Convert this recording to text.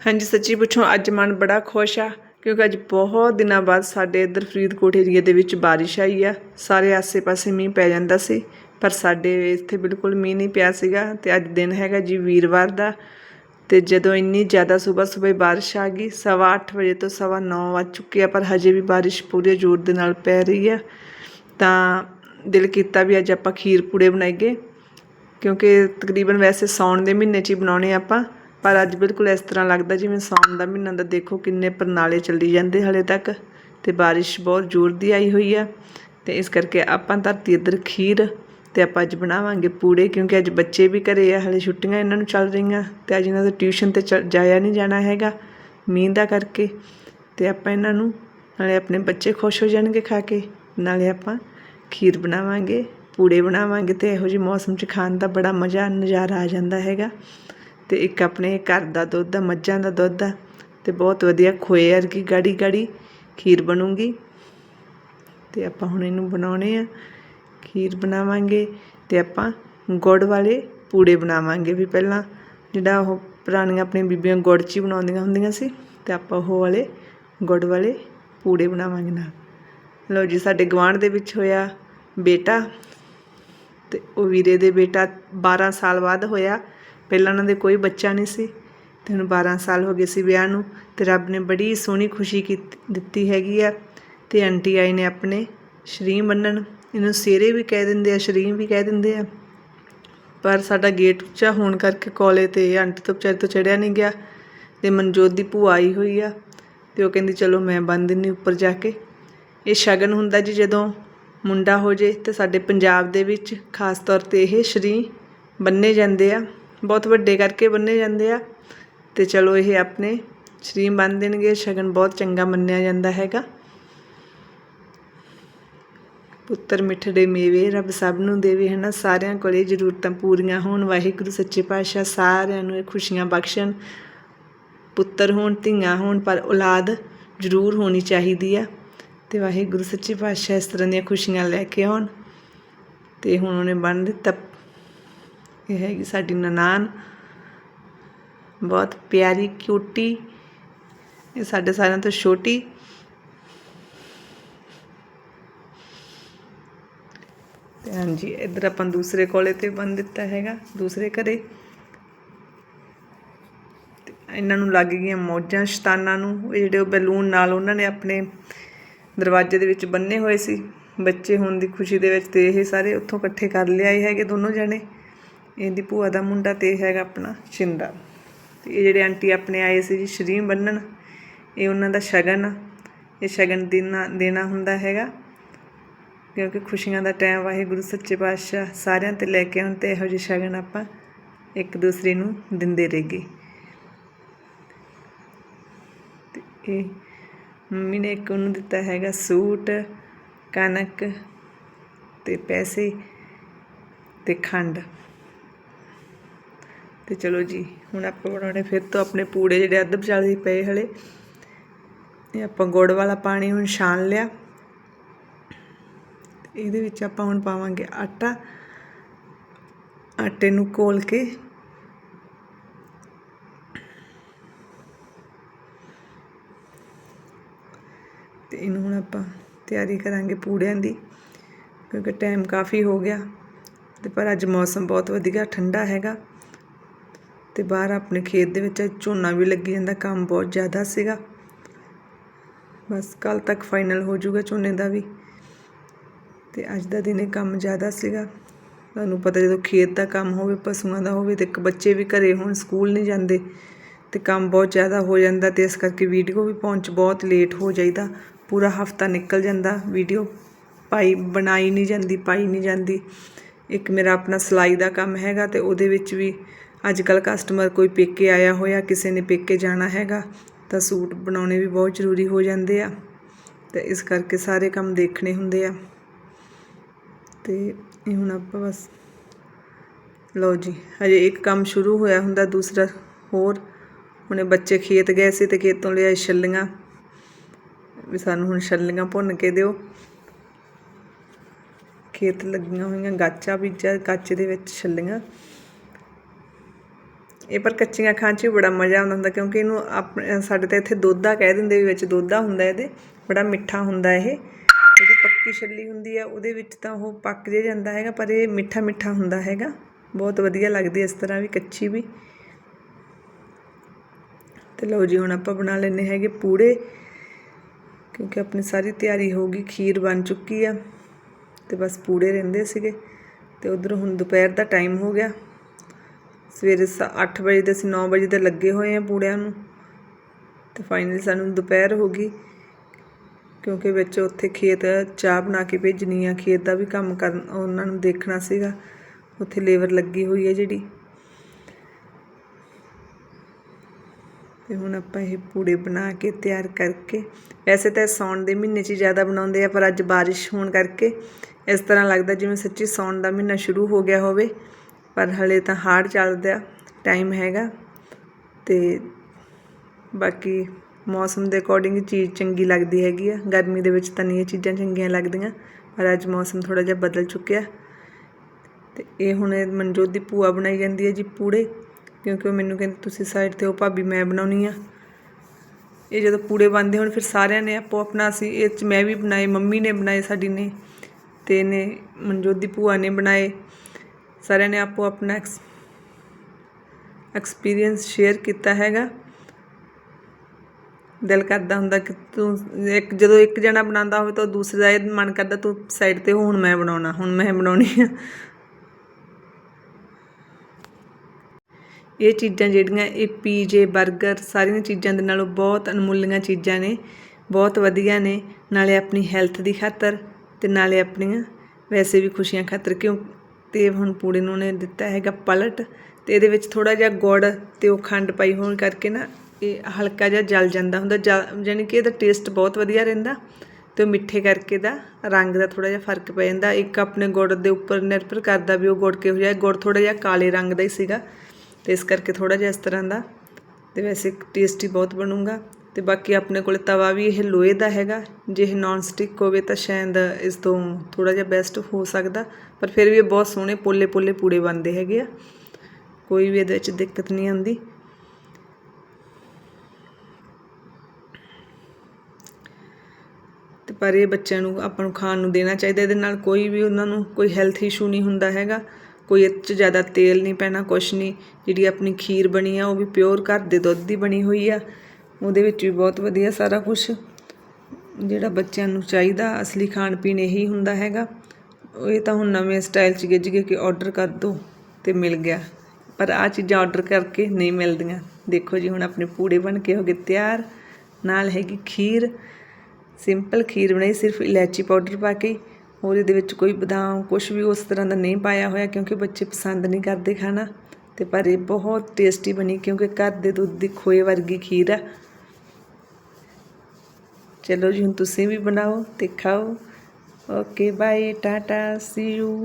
ਹਾਂਜੀ, ਸੱਚੀ ਪੁੱਛੋ, ਅੱਜ ਮਨ ਬੜਾ ਖੁਸ਼ ਆ, ਕਿਉਂਕਿ ਅੱਜ ਬਹੁਤ ਦਿਨਾਂ ਬਾਅਦ ਸਾਡੇ ਇੱਧਰ ਫਰੀਦਕੋਟ ਏਰੀਏ ਦੇ ਵਿੱਚ ਬਾਰਿਸ਼ ਆਈ ਆ। ਸਾਰੇ ਆਸੇ-ਪਾਸੇ ਮੀਂਹ ਪੈ ਜਾਂਦਾ ਸੀ, ਪਰ ਸਾਡੇ ਇੱਥੇ ਬਿਲਕੁਲ ਮੀਂਹ ਨਹੀਂ ਪਿਆ ਸੀਗਾ ਤੇ ਅੱਜ ਦਿਨ ਹੈਗਾ ਜੀ ਵੀਰਵਾਰ ਦਾ। ਤੇ ਜਦੋਂ ਇੰਨੀ ਜ਼ਿਆਦਾ ਸਵੇਰ ਸਵੇਰ ਬਾਰਿਸ਼ ਆ ਗਈ, ਸਵਾ ਅੱਠ ਵਜੇ ਤੋਂ ਸਵਾ ਨੌ ਵੱਜ ਚੁੱਕੇ ਆ, ਪਰ ਹਜੇ ਵੀ ਬਾਰਿਸ਼ ਪੂਰੇ ਜ਼ੋਰ ਦੇ ਨਾਲ ਪੈ ਰਹੀ ਆ। ਤਾਂ ਦਿਲ ਕੀਤਾ ਵੀ ਅੱਜ ਆਪਾਂ ਖੀਰ ਪੂੜੇ ਬਣਾਈਏ, ਕਿਉਂਕਿ ਤਕਰੀਬਨ ਵੈਸੇ ਸਾਉਣ ਦੇ ਮਹੀਨੇ 'ਚ ਹੀ ਬਣਾਉਣੇ ਆਪਾਂ। ਪਰ ਅੱਜ ਬਿਲਕੁਲ ਇਸ ਤਰ੍ਹਾਂ ਲੱਗਦਾ ਜਿਵੇਂ ਸਾਉਣ ਦਾ ਮਹੀਨਾ ਦਾ ਦੇਖੋ ਕਿੰਨੇ ਪਰਨਾਲੇ ਚੱਲੀ ਜਾਂਦੇ ਹਲੇ ਤੱਕ ਤੇ ਬਾਰਿਸ਼ ਬਹੁਤ ਜ਼ੋਰ ਦੀ ਆਈ ਹੋਈ ਆ। ਤੇ ਇਸ ਕਰਕੇ ਆਪਾਂ ਧਰਤੀ ਇੱਧਰ ਖੀਰ ਤੇ ਆਪਾਂ ਅੱਜ ਬਣਾਵਾਂਗੇ ਪੂੜੇ ਕਿਉਂਕਿ ਅੱਜ ਬੱਚੇ ਵੀ ਘਰੇ ਆ, ਹਲੇ ਛੁੱਟੀਆਂ ਇਹਨਾਂ ਨੂੰ ਚੱਲ ਰਹੀਆਂ ਤੇ ਅੱਜ ਇਹਨਾਂ ਦਾ ਟਿਊਸ਼ਨ ਤੇ ਚ- ਜਾਇਆ ਨਹੀਂ ਜਾਣਾ ਹੈਗਾ ਮੀਂਹ ਦਾ ਕਰਕੇ ਤੇ ਆਪਾਂ ਇਹਨਾਂ ਨੂੰ ਨਾਲੇ ਆਪਣੇ ਬੱਚੇ ਖੁਸ਼ ਹੋ ਜਾਣਗੇ ਖਾ ਕੇ, ਨਾਲੇ ਆਪਾਂ ਖੀਰ ਬਣਾਵਾਂਗੇ, ਪੂੜੇ ਬਣਾਵਾਂਗੇ ਤੇ ਇਹੋ ਜਿਹੇ ਮੌਸਮ 'ਚ ਖਾਣ ਦਾ ਬੜਾ ਮਜ਼ਾ, ਨਜ਼ਾਰਾ ਆ ਜਾਂਦਾ ਹੈਗਾ। ਤੇ ਇੱਕ ਆਪਣੇ ਘਰ ਦਾ ਦੁੱਧ ਆ, ਮੱਝਾਂ ਦਾ ਦੁੱਧ ਆ, ਤੇ ਬਹੁਤ ਵਧੀਆ ਖੋਏ ਵਰਗੀ ਗਾੜੀ ਗਾੜੀ ਖੀਰ ਬਣੂਗੀ। ਤੇ ਆਪਾਂ ਹੁਣ ਇਹਨੂੰ ਬਣਾਉਣੇ ਆ। ਖੀਰ ਬਣਾਵਾਂਗੇ ਤੇ ਆਪਾਂ ਗੁੜ ਵਾਲੇ ਪੂੜੇ ਬਣਾਵਾਂਗੇ ਵੀ ਪਹਿਲਾਂ। ਜਿਹੜਾ ਉਹ ਪੁਰਾਣੀਆਂ ਆਪਣੀਆਂ ਬੀਬੀਆਂ ਗੁੜ 'ਚ ਹੀ ਬਣਾਉਂਦੀਆਂ ਹੁੰਦੀਆਂ ਸੀ, ਤੇ ਆਪਾਂ ਉਹ ਵਾਲੇ ਗੁੜ ਵਾਲੇ ਪੂੜੇ ਬਣਾਵਾਂਗੇ ਨਾਲ। ਲਓ ਜੀ, ਸਾਡੇ ਗਵਾਂਢ ਦੇ ਵਿੱਚ ਹੋਇਆ ਬੇਟਾ। ਤੇ ਉਹ ਵੀਰੇ ਦੇ ਬੇਟਾ 12 ਸਾਲ ਬਾਅਦ ਹੋਇਆ। ਪਹਿਲਾਂ ਉਹਨਾਂ ਦੇ ਕੋਈ ਬੱਚਾ ਨਹੀਂ ਸੀ ਤੇ ਹੁਣ 12 ਸਾਲ ਹੋ ਗਏ ਸੀ ਵਿਆਹ ਨੂੰ ਤੇ ਰੱਬ ਨੇ ਬੜੀ ਸੋਹਣੀ ਖੁਸ਼ੀ ਕੀਤੀ, ਦਿੱਤੀ ਹੈਗੀ ਆ ਤੇ ਆਂਟੀ ਆਈ ਨੇ ਆਪਣੇ ਸ਼ਰੀਂ ਬੰਨਣ। ਇਹਨੂੰ ਸੇਰੇ ਵੀ ਕਹਿ ਦਿੰਦੇ ਆ, ਸ਼ਰੀਂ ਵੀ ਕਹਿ ਦਿੰਦੇ ਆ। ਪਰ ਸਾਡਾ ਗੇਟ ਉੱਚਾ ਹੋਣ ਕਰਕੇ ਕੋਲੇ ਤੇ ਆਂਟੀ ਤੋਂ ਵਿਚਾਰੀ ਤੋਂ ਚੜਿਆ ਨਹੀਂ ਗਿਆ ਤੇ ਮਨਜੋਤ ਦੀ ਭੂਆ ਆਈ ਹੋਈ ਆ ਤੇ ਉਹ ਕਹਿੰਦੀ, ਚਲੋ ਮੈਂ ਬੰਨ ਦਿੰਨੀ ਉੱਪਰ ਜਾ ਕੇ। ਇਹ ਸ਼ਗਨ ਹੁੰਦਾ ਜੀ ਜਦੋਂ ਮੁੰਡਾ ਹੋ ਜੇ ਤੇ ਸਾਡੇ ਪੰਜਾਬ ਦੇ ਵਿੱਚ ਖਾਸ ਤੌਰ ਤੇ ਇਹ ਸ਼ਰੀ ਬੰਨੇ ਜਾਂਦੇ ਆ। ਬਹੁਤ ਵੱਡੇ ਕਰਕੇ ਬੰਨੇ ਜਾਂਦੇ ਆ। ਤੇ ਚਲੋ ਇਹ ਆਪਣੇ ਸ਼ਰੀ ਬੰਨ ਦੇਣਗੇ। ਸ਼ਗਨ ਬਹੁਤ ਚੰਗਾ ਮੰਨਿਆ ਜਾਂਦਾ ਹੈਗਾ। ਪੁੱਤਰ ਮਿੱਠੜੇ ਮੇਵੇ, ਰੱਬ ਸਭ ਨੂੰ ਦੇਵੇ, ਹਨਾ? ਸਾਰਿਆਂ ਕੋਲੇ ਜ਼ਰੂਰਤਾਂ ਪੂਰੀਆਂ ਹੋਣ। ਵਾਹਿਗੁਰੂ, ਸੱਚੇ ਪਾਤਸ਼ਾਹ, ਸਾਰਿਆਂ ਨੂੰ ਇਹ ਖੁਸ਼ੀਆਂ ਬਖਸ਼ਣ। ਪੁੱਤਰ ਹੋਣ, ਧੀਆਂ ਹੋਣ, ਪਰ ਔਲਾਦ ਜ਼ਰੂਰ ਹੋਣੀ ਚਾਹੀਦੀ ਆ। ਤੇ ਵਾਹਿਗੁਰੂ, ਸੱਚੇ ਪਾਤਸ਼ਾਹ ਇਸ ਤਰ੍ਹਾਂ ਦੀਆਂ ਖੁਸ਼ੀਆਂ ਲੈ ਕੇ ਆਉਣ। ਤੇ ਹੁਣ ਉਹਨੇ ਬੰਨ ਦਿੱਤਾ। ਇਹ ਹੈਗੀ ਸਾਡੀ ਨਨਾਣ ਬਹੁਤ ਪਿਆਰੀ ਕਿਊਟੀ ਇਹ ਸਾਡੇ ਸਾਰਿਆਂ ਤੋਂ ਛੋਟੀ। ਤੇ ਹਾਂਜੀ, ਇੱਧਰ ਆਪਾਂ ਦੂਸਰੇ ਕੋਲੇ ਤੇ ਬੰਨ ਦਿੱਤਾ ਹੈਗਾ, ਦੂਸਰੇ ਘਰੇ। ਇਹਨਾਂ ਨੂੰ ਲੱਗ ਗਈਆਂ ਮੌਜਾਂ ਸ਼ਤਾਨਾਂ ਨੂੰ। ਇਹ ਜਿਹੜੇ ਉਹ ਬੈਲੂਨ ਨਾਲ ਉਹਨਾਂ ਨੇ ਆਪਣੇ ਦਰਵਾਜ਼ੇ ਦੇ ਵਿੱਚ ਬੰਨੇ ਹੋਏ ਸੀ। ਬੱਚੇ ਹੋਣ ਦੀ ਖੁਸ਼ੀ ਦੇ ਵਿੱਚ ਤੇ ਇਹ ਸਾਰੇ ਉੱਥੋਂ ਇਕੱਠੇ ਕਰ ਲਿਆਏ ਹੈਗੇ ਦੋਨੋਂ ਜਣੇ। ਇਹਦੀ ਭੂਆ ਦਾ ਮੁੰਡਾ ਤੇ ਇਹ ਹੈਗਾ ਆਪਣਾ ਸ਼ਿੰਦਾ। ਤੇ ਇਹ ਜਿਹੜੇ ਆਂਟੀ ਆਪਣੇ ਆਏ ਸੀ ਜੀ ਸ਼ਰੀਮ ਬੰਨਣ, ਇਹ ਉਹਨਾਂ ਦਾ ਸ਼ਗਨ, ਇਹ ਸ਼ਗਨ ਦੇਣਾ ਦੇਣਾ ਹੁੰਦਾ ਹੈਗਾ। ਕਿਉਂਕਿ ਖੁਸ਼ੀਆਂ ਦਾ ਟਾਈਮ ਵਾਹਿਗੁਰੂ, ਸੱਚੇ ਪਾਤਸ਼ਾਹ ਸਾਰਿਆਂ ਤੇ ਲੈ ਕੇ ਆਉਣ ਤੇ ਇਹੋ ਜਿਹੇ ਸ਼ਗਨ ਆਪਾਂ ਇੱਕ ਦੂਸਰੇ ਨੂੰ ਦਿੰਦੇ ਰਹੀਏ। ਤੇ ਇਹ ਮੰਮੀ ਨੇ ਇੱਕ ਉਹਨੂੰ ਦਿੱਤਾ ਹੈਗਾ ਸੂਟ, ਕਣਕ ਤੇ ਪੈਸੇ ਤੇ ਖੰਡ। ਤੇ ਚਲੋ ਜੀ, ਹੁਣ ਆਪਾਂ ਬਣਾਉਣੇ ਫਿਰ ਤੋਂ ਆਪਣੇ ਪੂੜੇ ਜਿਹੜੇ ਅੱਧ ਵਿਚਾਲੇ ਪਏ ਹਲੇ। ਇਹ ਆਪਾਂ ਗੁੜ ਵਾਲਾ ਪਾਣੀ ਹੁਣ ਛਾਣ ਲਿਆ। ਤੇ ਇਹਦੇ ਵਿੱਚ ਆਪਾਂ ਹੁਣ ਪਾਵਾਂਗੇ ਆਟਾ। ਆਟੇ ਨੂੰ ਘੋਲ ਕੇ। ਤੇ ਇਹਨੂੰ ਹੁਣ ਆਪਾਂ ਤਿਆਰੀ ਕਰਾਂਗੇ ਪੂੜਿਆਂ ਦੀ, ਕਿਉਂਕਿ ਟਾਈਮ ਕਾਫੀ ਹੋ ਗਿਆ। ਤੇ ਪਰ ਅੱਜ ਮੌਸਮ ਬਹੁਤ ਵਧੀਆ, ਠੰਡਾ ਹੈਗਾ। ਅਤੇ ਬਾਹਰ ਆਪਣੇ ਖੇਤ ਦੇ ਵਿੱਚ ਝੋਨਾ ਵੀ ਲੱਗੀ ਜਾਂਦਾ, ਕੰਮ ਬਹੁਤ ਜ਼ਿਆਦਾ ਸੀਗਾ। ਬਸ ਕੱਲ ਤੱਕ ਫਾਈਨਲ ਹੋ ਜਾਊਗਾ ਝੋਨੇ ਦਾ ਵੀ। ਤੇ ਅੱਜ ਦਾ ਦਿਨ ਇਹ ਕੰਮ ਜ਼ਿਆਦਾ ਸੀਗਾ। ਤੁਹਾਨੂੰ ਪਤਾ ਜਦੋਂ ਖੇਤ ਦਾ ਕੰਮ ਹੋਵੇ, ਪਸ਼ੂਆਂ ਦਾ ਹੋਵੇ ਤੇ ਇੱਕ ਬੱਚੇ ਵੀ ਘਰੇ ਹੋਣ, ਸਕੂਲ ਨਹੀਂ ਜਾਂਦੇ, ਤੇ ਕੰਮ ਬਹੁਤ ਜ਼ਿਆਦਾ ਹੋ ਜਾਂਦਾ ਤੇ ਇਸ ਕਰਕੇ ਵੀਡੀਓ ਵੀ ਪਹੁੰਚ ਬਹੁਤ ਲੇਟ ਹੋ ਜਾਈਦਾ। ਪੂਰਾ ਹਫਤਾ ਨਿਕਲ ਜਾਂਦਾ, ਵੀਡੀਓ ਪਾਈ, ਬਣਾਈ ਨਹੀਂ ਜਾਂਦੀ, ਪਾਈ ਨਹੀਂ ਜਾਂਦੀ। ਇੱਕ ਮੇਰਾ ਆਪਣਾ ਸਿਲਾਈ ਦਾ ਕੰਮ ਹੈਗਾ ਤੇ ਉਹਦੇ ਵਿੱਚ ਵੀ ਅੱਜ ਕੱਲ ਕਸਟਮਰ ਕੋਈ ਪੇਕੇ ਆਇਆ ਹੋਇਆ, ਕਿਸੇ ਨੇ ਪੇਕੇ ਜਾਣਾ ਹੈਗਾ, ਤਾਂ ਸੂਟ ਬਣਾਉਣੇ ਵੀ ਬਹੁਤ ਜ਼ਰੂਰੀ ਹੋ ਜਾਂਦੇ ਆ। ਤੇ ਇਸ ਕਰਕੇ ਸਾਰੇ ਕੰਮ ਦੇਖਣੇ ਹੁੰਦੇ ਆ। ਤੇ ਇਹ ਹੁਣ ਆਪਾਂ ਬਸ, ਲਓ ਜੀ, ਹਜੇ ਇੱਕ ਕੰਮ ਸ਼ੁਰੂ ਹੋਇਆ ਹੁੰਦਾ, ਦੂਸਰਾ ਹੋਰ। ਹੁਣੇ ਬੱਚੇ ਖੇਤ ਗਏ ਸੀ ਤੇ ਖੇਤੋਂ ਲਿਆਏ ਛੱਲੀਆਂ। ਵੀ ਸਾਨੂੰ ਹੁਣ ਛੱਲੀਆਂ ਭੁੰਨ ਕੇ ਦਿਓ। ਖੇਤ ਲੱਗੀਆਂ ਹੋਈਆਂ, ਗਾਚਾ ਬੀਜਾ ਗੱਚ ਦੇ ਵਿੱਚ ਛੱਲੀਆਂ। ਇਹ ਪਰ ਕੱਚੀਆਂ ਖਾਣ 'ਚ ਵੀ ਬੜਾ ਮਜ਼ਾ ਆਉਂਦਾ ਹੁੰਦਾ, ਕਿਉਂਕਿ ਇਹਨੂੰ ਆਪਣੇ ਸਾਡੇ ਤਾਂ ਇੱਥੇ ਦੋਧਾ ਕਹਿ ਦਿੰਦੇ ਵੀ ਵਿੱਚ ਦੋਧਾ ਹੁੰਦਾ ਇਹਦੇ, ਬੜਾ ਮਿੱਠਾ ਹੁੰਦਾ ਇਹ। ਜਿਹੜੀ ਪੱਕੀ ਛੱਲੀ ਹੁੰਦੀ ਆ, ਉਹਦੇ ਵਿੱਚ ਤਾਂ ਉਹ ਪੱਕ ਜੇ ਜਾਂਦਾ ਹੈਗਾ, ਪਰ ਇਹ ਮਿੱਠਾ ਮਿੱਠਾ ਹੁੰਦਾ ਹੈਗਾ। ਬਹੁਤ ਵਧੀਆ ਲੱਗਦੀ ਇਸ ਤਰ੍ਹਾਂ ਵੀ ਕੱਚੀ ਵੀ। ਤੇ ਲਓ ਜੀ, ਹੁਣ ਆਪਾਂ ਬਣਾ ਲੈਨੇ ਹੈਗੇ ਪੂੜੇ, ਕਿਉਂਕਿ ਆਪਣੀ ਸਾਰੀ ਤਿਆਰੀ ਹੋ ਗਈ, ਖੀਰ ਬਣ ਚੁੱਕੀ ਆ। ਤੇ ਬਸ ਪੂੜੇ ਰਹਿੰਦੇ ਸੀਗੇ। ਤੇ ਉਧਰ ਹੁਣ ਦੁਪਹਿਰ ਦਾ ਟਾਈਮ ਹੋ ਗਿਆ। ਸਵੇਰੇ 8 ਵਜੇ ਦੇ ਅਸੀਂ 9 ਵਜੇ 'ਤੇ ਲੱਗੇ ਹੋਏ ਆ ਪੂੜਿਆਂ ਨੂੰ। ਤੇ ਫਾਈਨਲੀ ਸਾਨੂੰ ਦੁਪਹਿਰ ਹੋ ਗਈ, ਕਿਉਂਕਿ ਵਿੱਚ ਉੱਥੇ ਖੇਤ ਚਾਹ ਬਣਾ ਕੇ ਭੇਜਣੀ ਆ। ਖੇਤ ਦਾ ਵੀ ਕੰਮ ਕਰਨ, ਉਹਨਾਂ ਨੂੰ ਦੇਖਣਾ ਸੀਗਾ। ਉੱਥੇ ਲੇਬਰ ਲੱਗੀ ਹੋਈ ਹੈ ਜਿਹੜੀ। ਤੇ ਹੁਣ ਆਪਾਂ ਇਹ ਪੂੜੇ ਬਣਾ ਕੇ ਤਿਆਰ ਕਰਕੇ, ਵੈਸੇ ਤਾਂ ਇਹ ਸਾਉਣ ਦੇ ਮਹੀਨੇ 'ਚ ਹੀ ਜ਼ਿਆਦਾ ਬਣਾਉਂਦੇ ਆ, ਪਰ ਅੱਜ ਬਾਰਿਸ਼ ਹੋਣ ਕਰਕੇ ਇਸ ਤਰ੍ਹਾਂ ਲੱਗਦਾ ਜਿਵੇਂ ਸੱਚੀ ਸਾਉਣ ਦਾ ਮਹੀਨਾ ਸ਼ੁਰੂ ਹੋ ਗਿਆ ਹੋਵੇ। ਪਰ ਹਲੇ ਤਾਂ ਹਾੜ ਚੱਲਦਾ ਟਾਈਮ ਹੈਗਾ ਅਤੇ ਬਾਕੀ ਮੌਸਮ ਦੇ ਅਕੋਰਡਿੰਗ ਚੀਜ਼ ਚੰਗੀ ਲੱਗਦੀ ਹੈਗੀ ਆ। ਗਰਮੀ ਦੇ ਵਿੱਚ ਤਾਂ ਨਹੀਂ ਇਹ ਚੀਜ਼ਾਂ ਚੰਗੀਆਂ ਲੱਗਦੀਆਂ, ਪਰ ਅੱਜ ਮੌਸਮ ਥੋੜਾ ਜਿਹਾ ਬਦਲ ਚੁੱਕਿਆ। ਤੇ ਇਹ ਹੁਣ ਮਨਜੋਤ ਦੀ ਭੂਆ ਬਣਾਈ ਜਾਂਦੀ ਹੈ ਜੀ ਪੂੜੇ, ਕਿਉਂਕਿ ਉਹ ਮੈਨੂੰ ਕਹਿੰਦੇ ਤੁਸੀਂ ਸਾਈਡ ਤੇ ਉਹ ਭਾਬੀ, ਮੈਂ ਬਣਾਉਣੀ ਆ। ਇਹ ਜਦੋਂ ਪੂੜੇ ਬਣਦੇ ਹੁਣ ਫਿਰ ਸਾਰਿਆਂ ਨੇ ਆਪੋ ਆਪਣਾ ਸੀ, ਇਹ 'ਚ ਮੈਂ ਵੀ ਬਣਾਏ, ਮੰਮੀ ਨੇ ਬਣਾਏ, ਸਾਡੀ ਨੇ ਤੇ ਇਹਨੇ ਮਨਜੋਤ ਦੀ ਭੂਆ ਨੇ ਬਣਾਏ। ਸਾਰਿਆਂ ਨੇ ਆਪੋ ਆਪਣਾ ਐਕਸਪੀਰੀਅੰਸ ਸ਼ੇਅਰ ਕੀਤਾ ਹੈਗਾ ਦਿਲ ਕਰਦਾ ਹੁੰਦਾ ਕਿ ਤੂੰ ਇੱਕ ਜਦੋਂ ਇੱਕ ਜਣਾ ਬਣਾਉਂਦਾ ਹੋਵੇ ਤਾਂ ਦੂਸਰੇ ਦਾ ਇਹ ਮਨ ਕਰਦਾ ਤੂੰ ਸਾਈਡ ਤੇ ਹੋ ਹੁਣ ਮੈਂ ਬਣਾਉਣਾ ਹੁਣ ਮੈਂ ਬਣਾਉਣੀ ਆ ਇਹ ਚੀਜ਼ਾਂ ਜਿਹੜੀਆਂ ਇਹ ਪੀਜੇ 버ਗਰ ਸਾਰੀਆਂ ਚੀਜ਼ਾਂ ਦੇ ਨਾਲੋਂ ਬਹੁਤ ਅਨਮੁੱਲੀਆਂ ਚੀਜ਼ਾਂ ਨੇ ਬਹੁਤ ਵਧੀਆ ਨੇ ਨਾਲੇ ਆਪਣੀ ਹੈਲਥ ਦੀ ਖਾਤਰ ਤੇ ਨਾਲੇ ਆਪਣੀਆਂ ਵੈਸੇ ਵੀ ਖੁਸ਼ੀਆਂ ਖਾਤਰ ਕਿਉਂ ਤੇ ਹੁਣ ਪੂੜੇ ਨੂੰ ਨੇ ਦਿੱਤਾ ਹੈਗਾ ਪਲਟ ਤੇ ਇਹਦੇ ਵਿੱਚ ਥੋੜਾ ਜਿਹਾ ਗੁੜ ਤੇ ਉਹ ਖੰਡ ਪਾਈ ਹੋਣ ਕਰਕੇ ਨਾ ਇਹ ਹਲਕਾ ਜਿਹਾ ਜਲ ਜਾਂਦਾ ਹੁੰਦਾ ਯਾਨੀ ਕਿ ਇਹਦਾ ਟੇਸਟ ਬਹੁਤ ਵਧੀਆ ਰਹਿੰਦਾ ਤੇ ਉਹ ਮਿੱਠੇ ਕਰਕੇ ਦਾ ਰੰਗ ਦਾ ਥੋੜਾ ਜਿਹਾ ਫ਼ਰਕ ਪੈ ਜਾਂਦਾ। ਇੱਕ ਆਪਣੇ ਗੁੜ ਦੇ ਉੱਪਰ ਨਿਰਭਰ ਕਰਦਾ ਵੀ ਉਹ ਗੁੜ ਕਿਹੋ ਜਿਹਾ, ਗੁੜ ਥੋੜਾ ਜਿਹਾ ਕਾਲੇ ਰੰਗ ਦਾ ਹੀ ਸੀਗਾ ਤੇ ਇਸ ਕਰਕੇ ਥੋੜਾ ਜਿਹਾ ਇਸ ਤਰ੍ਹਾਂ ਦਾ ਤੇ ਵੈਸੇ ਟੇਸਟੀ ਬਹੁਤ ਬਣੂਗਾ। ਤੇ ਬਾਕੀ ਆਪਣੇ ਕੋਲ ਤਵਾ ਵੀ ਇਹ ਲੋਹੇ ਦਾ ਹੈਗਾ। ਜੇ ਇਹ ਨਾਨ ਸਟਿਕ ਹੋਵੇ ਤਾਂ ਸ਼ਾਇਦ ਇਸ ਤੋਂ ਥੋੜਾ ਜਿਹਾ ਬੈਸਟ ਹੋ ਸਕਦਾ, ਪਰ ਫਿਰ ਵੀ ਇਹ ਬਹੁਤ ਸੋਹਣੇ ਪੋਲੇ ਪੋਲੇ ਪੂੜੇ ਬਣਦੇ ਹੈਗੇ ਆ। ਕੋਈ ਵੀ ਇਹਦੇ ਵਿੱਚ ਦਿੱਕਤ ਨਹੀਂ ਆਉਂਦੀ। ਤੇ ਪਰ ਇਹ ਬੱਚਿਆਂ ਨੂੰ, ਆਪਾਂ ਨੂੰ ਖਾਣ ਨੂੰ ਦੇਣਾ ਚਾਹੀਦਾ, ਇਹਦੇ ਨਾਲ ਕੋਈ ਵੀ ਉਹਨਾਂ ਨੂੰ ਕੋਈ ਹੈਲਥ ਇਸ਼ੂ ਨਹੀਂ ਹੁੰਦਾ ਹੈਗਾ। ਕੋਈ ਇਹ 'ਚ ਜ਼ਿਆਦਾ ਤੇਲ ਨਹੀਂ ਪੈਣਾ, ਕੁਛ ਨਹੀਂ। ਜਿਹੜੀ ਆਪਣੀ ਖੀਰ ਬਣੀ ਆ, ਉਹ ਵੀ ਪਿਓਰ ਘਰ ਦੇ ਦੁੱਧ ਦੀ ਬਣੀ ਹੋਈ ਆ। ਉਹਦੇ ਵਿੱਚ ਵੀ ਬਹੁਤ ਵਧੀਆ ਸਾਰਾ ਕੁਝ ਜਿਹੜਾ ਬੱਚਿਆਂ ਨੂੰ ਚਾਹੀਦਾ, ਅਸਲੀ ਖਾਣ ਪੀਣ ਇਹੀ ਹੁੰਦਾ ਹੈਗਾ। ਇਹ ਤਾਂ ਹੁਣ ਨਵੇਂ ਸਟਾਈਲ 'ਚ ਗਿੱਜ ਗਏ ਕਿ ਆਰਡਰ ਕਰ ਦੋ ਤੇ ਮਿਲ ਗਿਆ। ਪਰ ਆ ਚੀਜ਼ਾਂ ਆਰਡਰ ਕਰਕੇ ਨਹੀਂ ਮਿਲਦੀਆਂ। ਦੇਖੋ ਜੀ, ਹੁਣ ਆਪਣੇ ਪੂੜੇ ਬਣ ਕੇ ਹੋ ਗਏ ਤਿਆਰ। ਨਾਲ ਹੈਗੀ ਖੀਰ। ਸਿੰਪਲ ਖੀਰ ਬਣਾਈ, ਸਿਰਫ ਇਲਾਚੀ ਪਾਊਡਰ ਪਾ ਕੇ। ਹੋਰ ਇਹਦੇ ਵਿੱਚ ਕੋਈ ਬਦਾਮ ਕੁਝ ਵੀ ਉਸ ਤਰ੍ਹਾਂ ਦਾ ਨਹੀਂ ਪਾਇਆ ਹੋਇਆ ਕਿਉਂਕਿ ਬੱਚੇ ਪਸੰਦ ਨਹੀਂ ਕਰਦੇ ਖਾਣਾ। ਤੇ ਪਰ ਇਹ ਬਹੁਤ ਟੇਸਟੀ ਬਣੀ ਕਿਉਂਕਿ ਘਰ ਦੇ ਦੁੱਧ ਦੀ ਖੋਏ ਵਰਗੀ ਖੀਰ ਆ। ਚਲੋ ਜੀ ਹੁਣ ਤੁਸੀਂ ਵੀ ਬਣਾਓ ਅਤੇ ਖਾਓ। Okay bye tata see you